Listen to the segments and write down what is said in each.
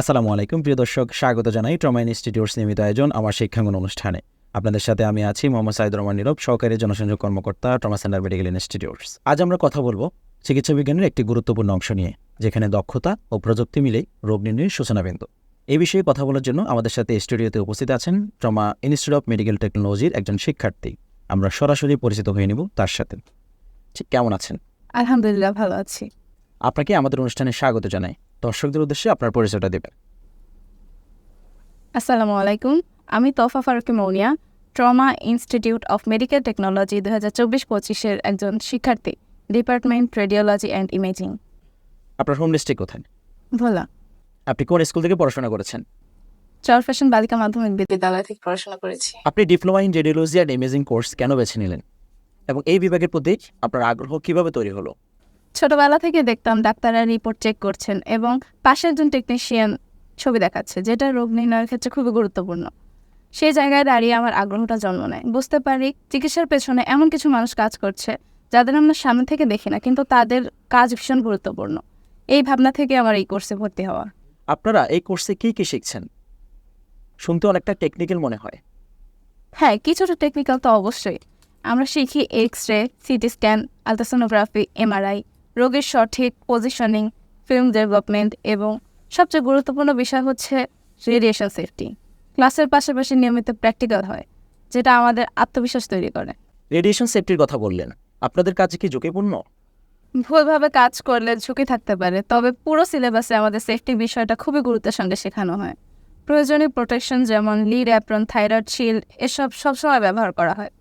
আসসালামু আলাইকুম। প্রিয় দর্শক স্বাগত জানাই ট্রমা ইনস্টিটিউটস নিয়মিত আয়োজন আমার শিক্ষাঙ্গন অনুষ্ঠানে। আপনাদের সাথে আমি আছি মোহাম্মদ সাইদুর রহমান নীরব সহকারী জনসংযোগ কর্মকর্তা ট্রমা সেন্টার মেডিকেল ইনস্টিটিউটস আজ আমরা কথা বলব চিকিৎসা বিজ্ঞানের একটি গুরুত্বপূর্ণ অংশ নিয়ে যেখানে দক্ষতা ও প্রযুক্তি মিলেই রোগ নির্ণয়ের সূচনা সূচনাবিন্দু এই বিষয়ে কথা বলার জন্য আমাদের সাথে স্টুডিওতে উপস্থিত আছেন ট্রমা ইনস্টিটিউট অফ মেডিকেল টেকনোলজির একজন শিক্ষার্থী। আমরা সরাসরি পরিচিত হয়ে নিব তার সাথে। ঠিক কেমন আছেন? আলহামদুলিল্লাহ ভালো আছি। আপনাকে আমাদের অনুষ্ঠানে স্বাগত জানাই। দর্শকদের উদ্দেশ্যে আপনার পরিচয়টা দেবেন। আসসালামু আলাইকুম আমি Tofa Faruki Mounia trauma institute of medical technology দু হাজার চব্বিশ পঁচিশের একজন শিক্ষার্থী ডিপার্টমেন্ট রেডিওলজি অ্যান্ড ইমেজিং। আপনার হোম ডিস্ট্রিক্ট কোথায়? ভোলা। আপনি কোন স্কুল থেকে পড়াশোনা করেছেন? চর ফ্যাশন বালিকা মাধ্যমিক বিদ্যালয় থেকে পড়াশোনা করেছি। আপনি diploma in radiology and imaging course কেন বেছে নিলেন? এবং এই বিভাগের প্রতি আপনার আগ্রহ কীভাবে তৈরি হলো? ছোটবেলা থেকে দেখতাম ডাক্তাররা রিপোর্ট চেক করছেন এবং পাশে একজন টেকনিশিয়ান ছবি দেখাচ্ছে যেটা রোগ নির্ণয়ের ক্ষেত্রে খুবই গুরুত্বপূর্ণ। সেই জায়গায় দাঁড়িয়ে আমার আগ্রহটা জন্ম নেয়। বুঝতে পারি চিকিৎসার পেছনে এমন কিছু মানুষ কাজ করছে যাদের আমরা সামনে থেকে দেখি না কিন্তু তাদের কাজ ভীষণ গুরুত্বপূর্ণ। এই ভাবনা থেকে আমার এই কোর্সে ভর্তি হওয়া। আপনারা এই কোর্সে কী কী শিখছেন? শুনতে অনেকটা টেকনিক্যাল মনে হয়। হ্যাঁ কিছুটা টেকনিক্যাল তো অবশ্যই। আমরা শিখি X ray CT scan ultrasonography MRI রোগীর সঠিক পজিশনিং ফিল্ম ডেভেলপমেন্ট এবং সবচেয়ে গুরুত্বপূর্ণ বিষয় হচ্ছে রেডিয়েশন সেফটি ক্লাসের পাশাপাশি নিয়মিত প্র্যাকটিক্যাল হয় যেটা আমাদের আত্মবিশ্বাস তৈরি করে। রেডিয়েশন সেফটির কথা বললেন। আপনাদের কাজে কি ঝুঁকিপূর্ণ? ভুলভাবে কাজ করলে ঝুঁকি থাকতে পারে তবে পুরো সিলেবাসে আমাদের সেফটি বিষয়টা খুবই গুরুত্বের সঙ্গে শেখানো হয়। প্রয়োজনীয় প্রোটেকশন যেমন লিড অ্যাপ্রন থাইরয়েড শিল্ড এসব সবসময় ব্যবহার করা হয়।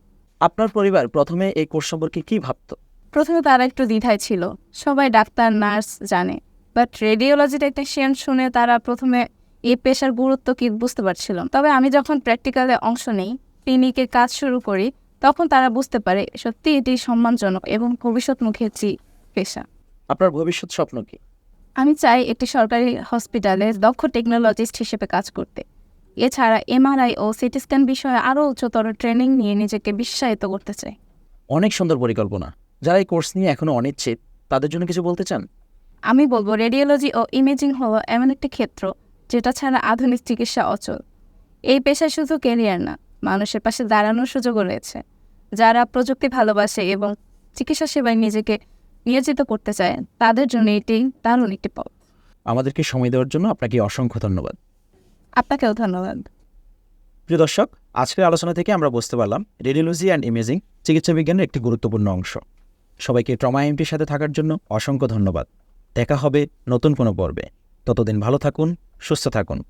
আপনার পরিবার প্রথমে এই কোর্স সম্পর্কে কী ভাবত? প্রথমে তারা একটু দ্বিধায় ছিল। সবাই ডাক্তার নার্স জানে। বাট রেডিওলজি টেকনিশিয়ান শুনে তারা প্রথমে এই পেশার গুরুত্ব কি বুঝতে পারছিল। তবে আমি যখন প্র্যাকটিক্যালে অংশ নেই ক্লিনিকে কাজ শুরু করি তখন তারা বুঝতে পারে সত্যি এটি সম্মানজনক এবং ভবিষ্যৎমুখী একটি পেশা। আপনার ভবিষ্যৎ স্বপ্ন কি? আমি চাই একটি সরকারি হসপিটালে দক্ষ টেকনোলজিস্ট হিসেবে কাজ করতে। এছাড়া এমআরআই ও সিটি স্ক্যান বিষয়ে আরও উচ্চতর ট্রেনিং নিয়ে নিজেকে বিশ্বায়িত করতে চাই। অনেক সুন্দর পরিকল্পনা। যারা এই কোর্স নিয়ে এখনও অনিশ্চিত তাদের জন্য কিছু বলতে চান? আমি বলব রেডিওলজি ও ইমেজিং হলো এমন একটি ক্ষেত্র যেটা ছাড়া আধুনিক চিকিৎসা অচল। এই পেশায় শুধু ক্যারিয়ার না মানুষের পাশে দাঁড়ানোর সুযোগও রয়েছে। যারা প্রযুক্তি ভালোবাসে এবং চিকিৎসা সেবায় নিজেকে নিয়োজিত করতে চায় তাদের জন্য এটি দারুণ একটি পথ। আমাদেরকে সময় দেওয়ার জন্য আপনাকে অসংখ্য ধন্যবাদ। আপনাকেও ধন্যবাদ। প্রিয় দর্শক আজকের আলোচনা থেকে আমরা বুঝতে পারলাম রেডিওলজি অ্যান্ড ইমেজিং চিকিৎসা বিজ্ঞানের একটি গুরুত্বপূর্ণ অংশ। সবাইকে ট্রমা এমটির সাথে থাকার জন্য অসংখ্য ধন্যবাদ। দেখা হবে নতুন কোনো পর্বে। ততদিন ভালো থাকুন, সুস্থ থাকুন।